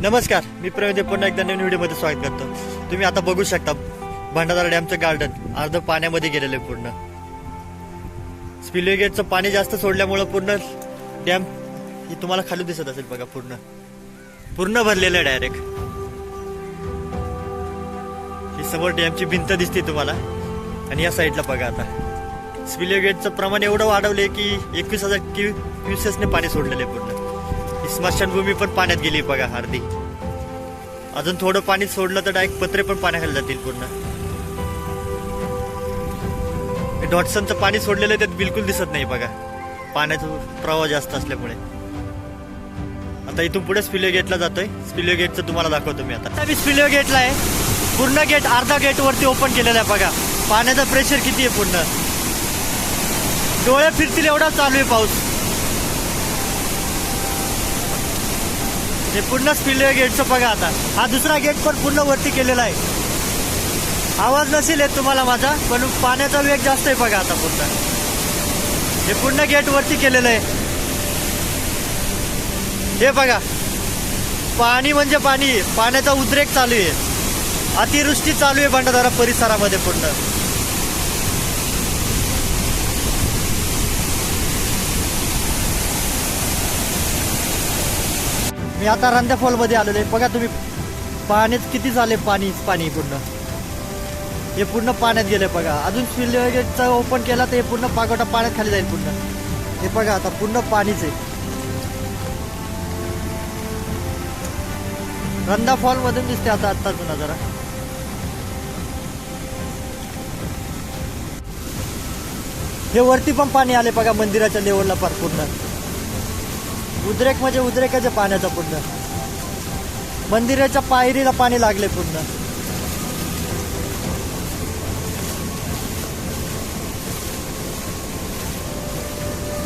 नमस्कार मी प्रवीण पुन्हा एकदा नवीन व्हिडिओमध्ये स्वागत करतो. तुम्ही आता बघू शकता भंडारा डॅमचं गार्डन अर्ध पाण्यामध्ये गेलेलं आहे पूर्ण. स्पिलवे गेटचं पाणी जास्त सोडल्यामुळं पूर्ण डॅम ही तुम्हाला खाली दिसत असेल बघा पूर्ण. पूर्ण भरलेलं आहे डायरेक्ट ही समोर डॅमची भिंत दिसते तुम्हाला. आणि या साईडला बघा आता. स्पिलवे गेटचं प्रमाण एवढं वाढवलंय की एकवीस हजार क्यू क्युसेसने पाणी सोडलेलं आहे पूर्ण. स्मशानभूमी पण पाण्यात गेली बघा अर्धी अजून थोडं पाणी सोडलं तर डायरेक्ट पत्रे पण पाण्याखाली जातील पूर्ण. डॉटसनचं पाणी सोडलेलं आहे त्यात बिलकुल दिसत नाही बघा. पाण्याचा प्रवाह जास्त असल्यामुळे. आता इथून पुढे स्पिलिओ गेटला जातोय. स्पिलिओ गेटचं तुम्हाला दाखवतो मी आता. मी स्पिले गेटला आहे. पूर्ण गेट अर्धा गेट वरती ओपन केलेला आहे बघा. पाण्याचा प्रेशर किती आहे पूर्ण? डोळे फिरतील एवढा चालू आहे पाऊस. हे पूर्ण स्पिलवे गेटचं बघा आता. हा दुसरा गेट पण पूर्ण वरती केलेला आहे. आवाज नसेल येत तुम्हाला माझा पण पाण्याचा वेग जास्त आहे बघा आता पूर्ण. हे पूर्ण गेट वरती केलेलं आहे. हे बघा. पाणी म्हणजे पाणी पाण्याचा उद्रेक चालू आहे. अतिवृष्टी चालू आहे भंडारा परिसरामध्ये पूर्ण. मी आता रांध्या फॉलमध्ये आलेलो आहे. बघा तुम्ही पाण्यात किती झाले पाणी पाणी पूर्ण. हे पूर्ण पाण्यात गेले बघा. अजून स्पिलवेचा ओपन केला तर हे पूर्ण पागोटा पाण्यात खाली जाईल पूर्ण. हे बघा आता पूर्ण पाणीच आहे. रंधा फॉल मधून दिसते आता आत्ताच जरा. हे वरती पण पाणी आले बघा मंदिराच्या लेवलला फार पूर्ण. उद्रेक म्हणजे उद्रेकाच्या पाण्याचा पूर्ण मंदिराच्या पायरीला पाणी लागले पूर्ण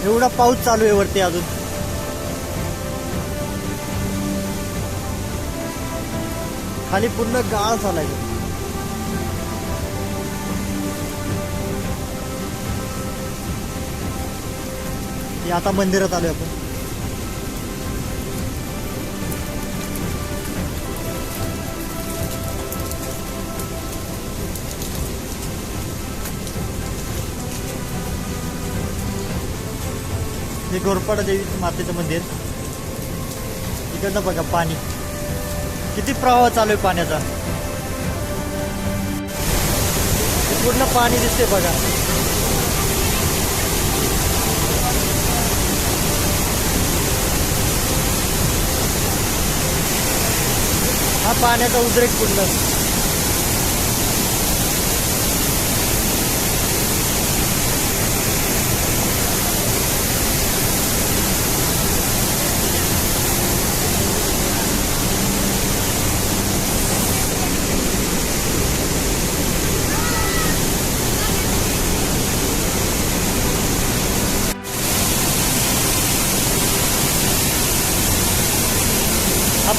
एवढा पाऊस चालू आहे वरती अजून. खाली पूर्ण गाळ झालाय. आता मंदिरात आलोय आपण. हे गोरपाडा देवीचं मातेचं मंदिर. इकडनं बघा पाणी. किती प्रवाह चालू आहे पाण्याचा. पूर्ण पाणी दिसते बघा. हा पाण्याचा उद्रेक पूर्ण.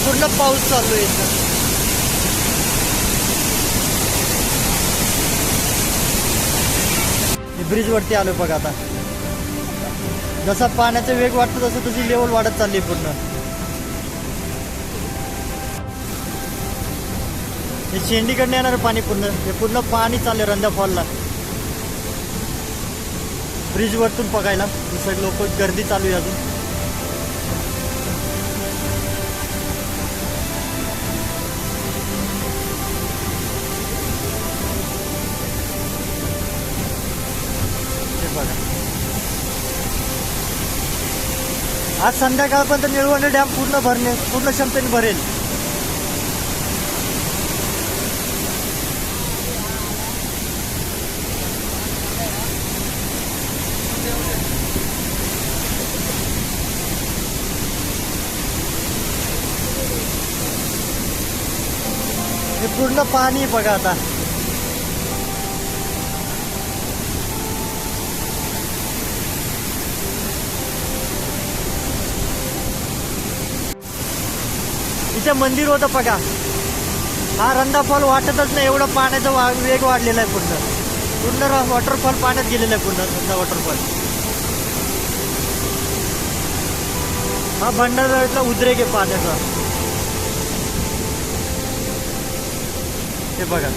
पूर्ण पाऊस चालू आहे इथं. ब्रिज वरती आलो बघा आता. जसा पाण्याचा वेग वाढतो तसं तशी लेवल वाढत चालली आहे पूर्ण. हे शेंडीकडनं येणार पाणी पूर्ण हे पूर्ण पाणी चाललंय रंधा फॉलला. ब्रिज वरतून बघायला. दुसरे लोक गर्दी चालू आहे अजून. आज संध्याकाळपर्यंत निळवंडे डॅम पूर्ण भरणे पूर्ण क्षमतेने भरेल. हे पूर्ण पाणी बघा आता. तिथं मंदिर होतं बघा. हा रंदाफॉल वाटतच नाही एवढं पाण्याचा वा वेग वाढलेला आहे पूर्ण. पूर्ण वॉटरफॉल पाण्यात गेलेला आहे पूर्ण रंदा वॉटरफॉल हा भंडारा उद्रेक आहे पाण्याचा. हे बघा.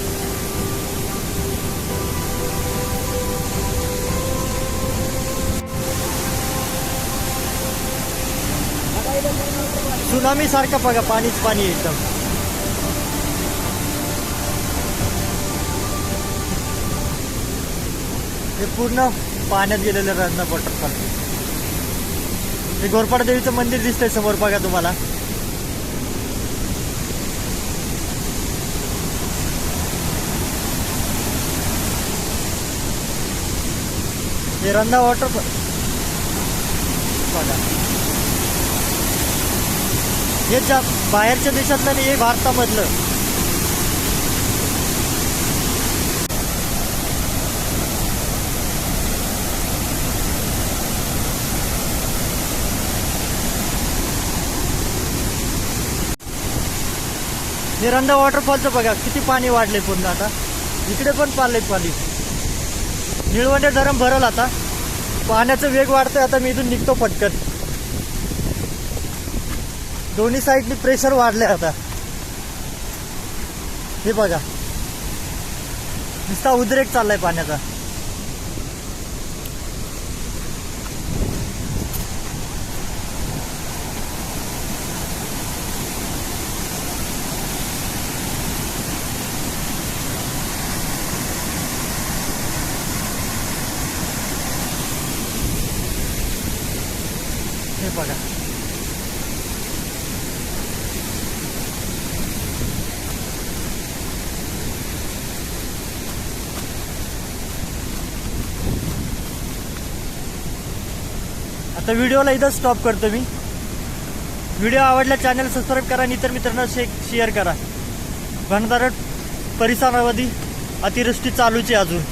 सुनामी सारखं बघा पाणीच पाणी एकदम. हे पूर्ण पाण्यात गेलेलं रत्न वॉटरफॉल हे गोरपाडा देवीचं मंदिर दिसतंय समोर बघा तुम्हाला. हे रंधा वॉटरफॉल बघा. हे जा बाहेरच्या देशातलं नाही हे भारतामधलं. निरंदा वॉटरफॉलचं बघा किती पाणी वाढले पूर्ण आता. इकडे पण पाले पाणी. निळवंडे धरण भरल आता. पाण्याचा वेग वाढतोय आता मी इथून निघतो पटकन. दोन्ही साईडनी प्रेशर वाढले आता. हे बघा. नुसता उद्रेक चाललाय पाण्याचा. हे बघा. आता व्हिडिओला इथं स्टॉप करतो मी. व्हिडिओ आवडला चॅनल सबस्क्राईब करा आणि इतर मित्रांना शे शेअर करा. भंडारा परिसरामध्ये अतिवृष्टी चालूची अजून.